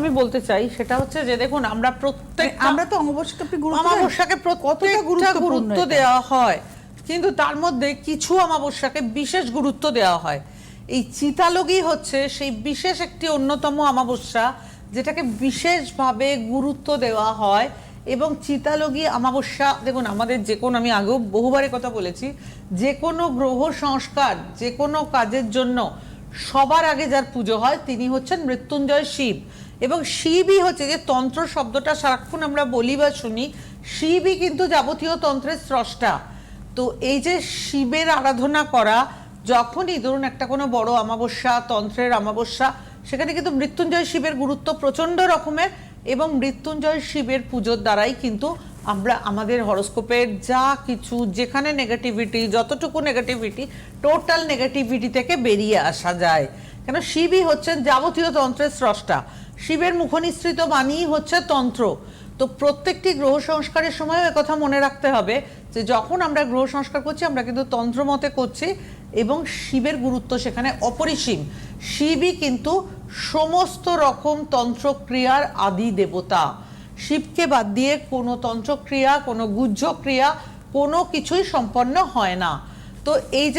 আমি বলতে চাই সেটা হচ্ছে যে দেখুন আমরা প্রত্যেক মানে আমরা তো অমাবস্যাকে গুরুত্ব অমাবস্যাকে কতটা গুরুত্ব দেওয়া হয়। কিন্তু তার মধ্যে কিছু অমাবস্যাকে বিশেষ গুরুত্ব দেওয়া হয়। এই চিতালগি হচ্ছে সেই বিশেষ একটি অন্যতম অমাবস্যা যেটাকে বিশেষভাবে গুরুত্ব দেওয়া হয়। এবং চিতালগি অমাবস্যা দেখুন আমাদের যে কোনো আমি আগেও বহুবারের কথা বলেছি যে কোনো গ্রহ সংস্কার যে কোনো কাজের জন্য সবার আগে যার পুজো হয় তিনি হচ্ছেন মৃত্যুঞ্জয় শিব। এবং শিবই হচ্ছে যে তন্ত্র শব্দটা সারাক্ষণ আমরা বলি বা শুনি, শিবই কিন্তু যাবতীয় তন্ত্রের স্রষ্টা। তো এই যে শিবের আরাধনা করা, যখনই ধরুন একটা কোনো বড় অমাবস্যা, তন্ত্রের অমাবস্যা, সেখানে কিন্তু মৃত্যুঞ্জয় শিবের গুরুত্ব প্রচণ্ড রকমের এবং মৃত্যুঞ্জয় শিবের পুজোর দ্বারাই কিন্তু আমরা আমাদের হরস্কোপের যা কিছু, যেখানে নেগেটিভিটি যতটুকু নেগেটিভিটি টোটাল নেগেটিভিটি থেকে বেরিয়ে আসা যায়। কেন? শিবই হচ্ছেন যাবতীয় তন্ত্রের স্রষ্টা। শিবের মুখনিসৃত বাণী হচ্ছে তন্ত্র। তো প্রত্যেকটি গ্রহ সংস্কারের সময় কথা মনে রাখতে হবে যে, যখন আমরা গ্রহ সংস্কার করছি, আমরা কিন্তু তন্ত্র মতে করছি এবং শিবের গুরুত্ব সেখানে অপরিসীম। শিবই কিন্তু সমস্ত রকম তন্ত্রক্রিয়ার আদি দেবতা। শিবকে বাদ দিয়ে কোনো তন্ত্রক্রিয়া, কোনো গুহ্য ক্রিয়া কোনো কিছুই সম্পন্ন হয় না। তো এই যে